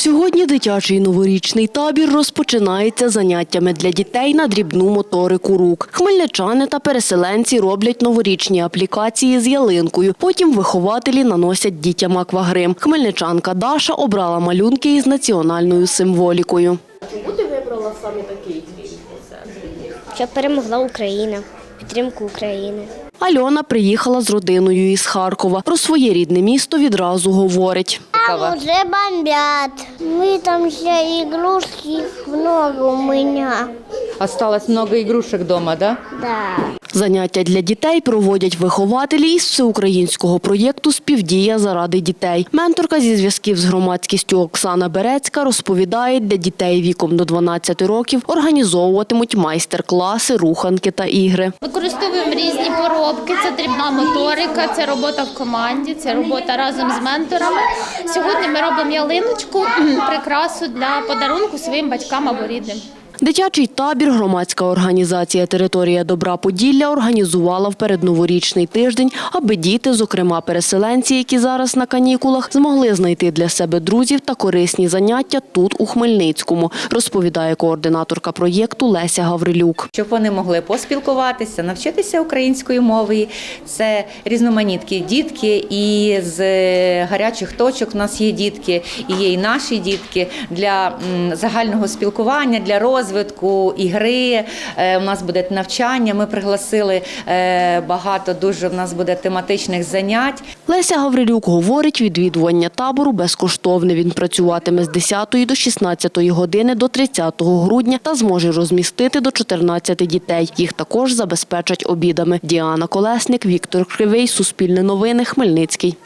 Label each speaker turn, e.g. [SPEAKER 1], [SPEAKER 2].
[SPEAKER 1] Сьогодні дитячий новорічний табір розпочинається заняттями для дітей на дрібну моторику рук. Хмельничани та переселенці роблять новорічні аплікації з ялинкою. Потім вихователі наносять дітям аквагрим. Хмельничанка Даша обрала малюнки із національною символікою.
[SPEAKER 2] Чому ти вибрала саме такий твій
[SPEAKER 3] щоб перемогла Україна, підтримку України.
[SPEAKER 1] Альона приїхала з родиною із Харкова. Про своє рідне місто відразу говорить.
[SPEAKER 3] Там уже бомбят. Мы там все игрушки, много у меня.
[SPEAKER 4] Осталось много игрушек дома, да?
[SPEAKER 3] Да.
[SPEAKER 1] Заняття для дітей проводять вихователі із всеукраїнського проєкту Співдія заради дітей. Менторка зі зв'язків з громадськістю Оксана Берецька розповідає, для дітей віком до 12 років організовуватимуть майстер-класи, руханки та ігри.
[SPEAKER 5] Використовуємо різні поробки. Це дрібна моторика, це робота в команді, це робота разом з менторами. Сьогодні ми робимо ялиночку, прикрасу для подарунку своїм батькам або рідним.
[SPEAKER 1] Дитячий табір громадська організація Територія добра Поділля організувала в передноворічний тиждень, аби діти, зокрема переселенці, які зараз на канікулах, змогли знайти для себе друзів та корисні заняття тут, у Хмельницькому, розповідає координаторка проєкту Леся Гаврилюк.
[SPEAKER 4] Щоб вони могли поспілкуватися, навчитися української мови. Це різноманітні дітки, і з гарячих точок у нас є дітки, і є і наші дітки для загального спілкування, для розвитку, ігри. Е, У нас буде навчання. Ми пригласили е, багато дуже. У нас буде тематичних занять.
[SPEAKER 1] Леся Гаврилюк говорить, відвідування табору безкоштовне. Він працюватиме з 10 до 16 години до 30 грудня та зможе розмістити до 14 дітей. Їх також забезпечать обідами. Діана Колесник, Віктор Кривий, Суспільне новини, Хмельницький.